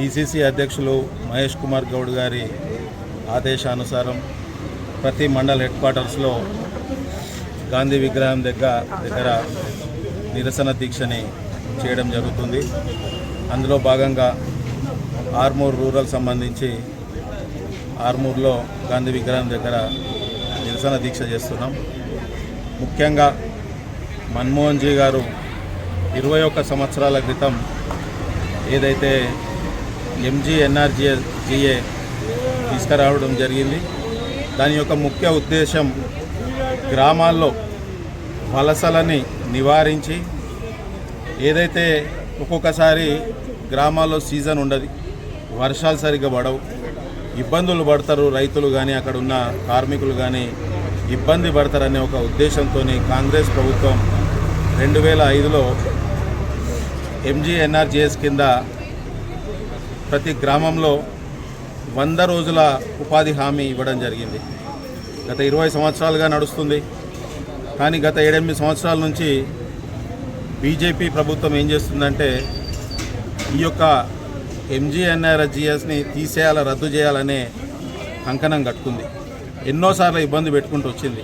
PCC అధ్యక్షులు మహేష్ కుమార్ గౌడ్ గారి ఆదేశానుసారం ప్రతి మండల్ హెడ్ క్వార్టర్స్లో గాంధీ విగ్రహం దగ్గర దగ్గర నిరసన దీక్షని చేయడం జరుగుతుంది. అందులో భాగంగా ఆర్మూర్ రూరల్ సంబంధించి ఆర్మూర్లో గాంధీ విగ్రహం దగ్గర నిరసన దీక్ష చేస్తున్నాం. ముఖ్యంగా మన్మోహన్ జీ గారు ఇరవై ఒక్క సంవత్సరాల క్రితం ఏదైతే ఎంజీఎన్ఆర్జిఏ తీసుకురావడం జరిగింది. దాని యొక్క ముఖ్య ఉద్దేశం గ్రామాల్లో వలసలని నివారించి ఏదైతే ఒక్కొక్కసారి గ్రామాల్లో సీజన్ ఉండదు వర్షాలు సరిగ్గా పడవు ఇబ్బందులు పడతారు రైతులు కానీ అక్కడ ఉన్న కార్మికులు కానీ ఇబ్బంది పడతారనే ఒక ఉద్దేశంతో కాంగ్రెస్ ప్రభుత్వం రెండు వేల ఐదులో ఎంజీఎన్ఆర్జిఎస్ కింద ప్రతి గ్రామంలో వంద రోజుల ఉపాధి హామీ ఇవ్వడం జరిగింది. గత ఇరవై సంవత్సరాలుగా నడుస్తుంది. కానీ గత ఏడెనిమిది సంవత్సరాల నుంచి బీజేపీ ప్రభుత్వం ఏం చేస్తుందంటే ఈ యొక్క ఎంజీఎన్ఆర్జిఎస్ని తీసేయాలా రద్దు చేయాలనే కంకణం కట్టుకుంది. ఎన్నోసార్లు ఇబ్బంది పెట్టుకుంటూ వచ్చింది.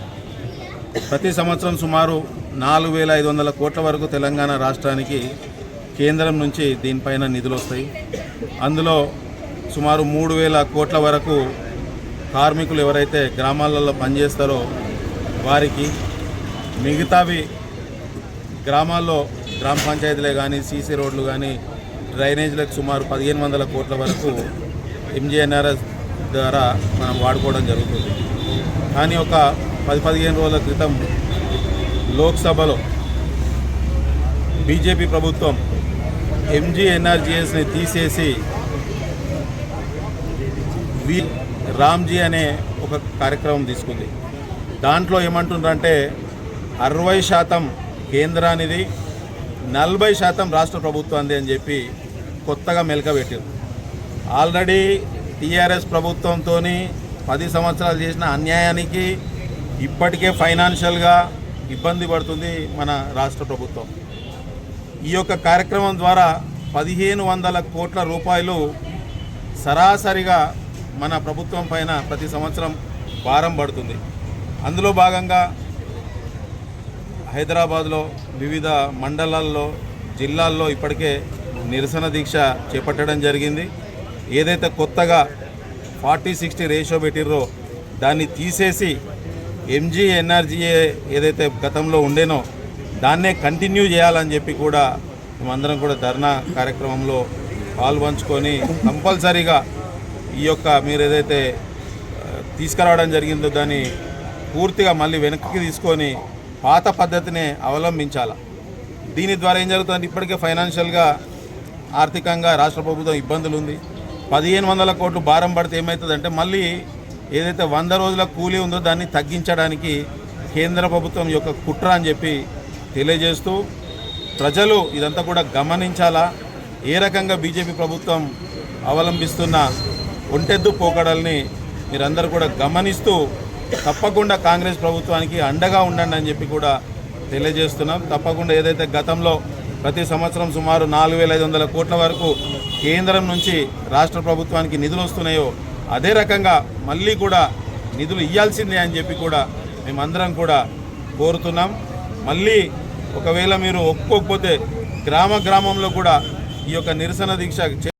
ప్రతి సంవత్సరం సుమారు నాలుగు వేల ఐదు వందల కోట్ల వరకు తెలంగాణ రాష్ట్రానికి కేంద్రం నుంచి దీనిపైన నిధులు వస్తాయి. అందులో సుమారు మూడు వేల కోట్ల వరకు కార్మికులు ఎవరైతే గ్రామాలలో పనిచేస్తారో వారికి మిగతావి గ్రామాల్లో గ్రామ పంచాయతీలే కానీ సీసీ రోడ్లు కానీ డ్రైనేజీలకు సుమారు పదిహేను వందల కోట్ల వరకు ఎంజీఎన్ఆర్ఎస్ ద్వారా మనం వాడుకోవడం జరుగుతుంది. కానీ ఒక పది పదిహేను రోజుల క్రితం లోక్సభలో బీజేపీ ప్రభుత్వం ఎంజీఎన్ఆర్జిఎస్ని తీసేసి వి రామ్జీ అనే ఒక కార్యక్రమం తీసుకుంది. దాంట్లో ఏమంటుండ్రంటే అరవై శాతం కేంద్రానిది నలభై శాతం రాష్ట్ర ప్రభుత్వాన్ని అని చెప్పి కొత్తగా మెలకబెట్టారు ఆల్రెడీ టీఆర్ఎస్ ప్రభుత్వంతో పది సంవత్సరాలు చేసిన అన్యాయానికి ఇప్పటికే ఫైనాన్షియల్గా ఇబ్బంది పడుతుంది మన రాష్ట్ర ప్రభుత్వం. ఈ యొక్క కార్యక్రమం ద్వారా పదిహేను వందల కోట్ల రూపాయలు సరాసరిగా మన ప్రభుత్వం పైన ప్రతి సంవత్సరం భారం పడుతుంది. అందులో భాగంగా హైదరాబాద్లో వివిధ మండలాల్లో జిల్లాల్లో ఇప్పటికే నిరసన దీక్ష చేపట్టడం జరిగింది. ఏదైతే కొత్తగా ఫార్టీ సిక్స్టీ రేషియో పెట్టిర్రో దాన్ని తీసేసి ఎంజీ ఎన్ఆర్జీఏ ఏదైతే గతంలో ఉండేనో దాన్నే కంటిన్యూ చేయాలని చెప్పి కూడా మేమందరం కూడా ధర్నా కార్యక్రమంలో పాల్పంచుకొని కంపల్సరీగా ఈ యొక్క మీరు ఏదైతే తీసుకురావడం జరిగిందో దాన్ని పూర్తిగా మళ్ళీ వెనక్కి తీసుకొని పాత పద్ధతినే అవలంబించాల. దీని ద్వారా ఏం జరుగుతుంది ఇప్పటికే ఫైనాన్షియల్గా ఆర్థికంగా రాష్ట్ర ప్రభుత్వం ఇబ్బందులు ఉంది పదిహేను వందల కోట్లు భారం పడితే ఏమవుతుందంటే మళ్ళీ ఏదైతే వంద రోజుల కూలీ ఉందో దాన్ని తగ్గించడానికి కేంద్ర ప్రభుత్వం యొక్క కుట్ర అని చెప్పి తెలియజేస్తూ ప్రజలు ఇదంతా కూడా గమనించాలా? ఏ రకంగా బీజేపీ ప్రభుత్వం అవలంబిస్తున్న ఒంటెద్దు పోకడల్ని మీరందరూ కూడా గమనిస్తూ తప్పకుండా కాంగ్రెస్ ప్రభుత్వానికి అండగా ఉండండి అని చెప్పి కూడా తెలియజేస్తున్నాం. తప్పకుండా ఏదైతే గతంలో ప్రతి సంవత్సరం సుమారు నాలుగు వేల ఐదు వందల కోట్ల వరకు కేంద్రం నుంచి రాష్ట్ర ప్రభుత్వానికి నిధులు వస్తున్నాయో అదే రకంగా మళ్ళీ కూడా నిధులు ఇవ్వాల్సిందే అని చెప్పి కూడా మేమందరం కూడా కోరుతున్నాం. మళ్ళీ ఒకవేళ మీరు ఒప్పుకోకపోతే గ్రామ గ్రామంలో కూడా ఈ యొక్క నిరసన దీక్ష చే-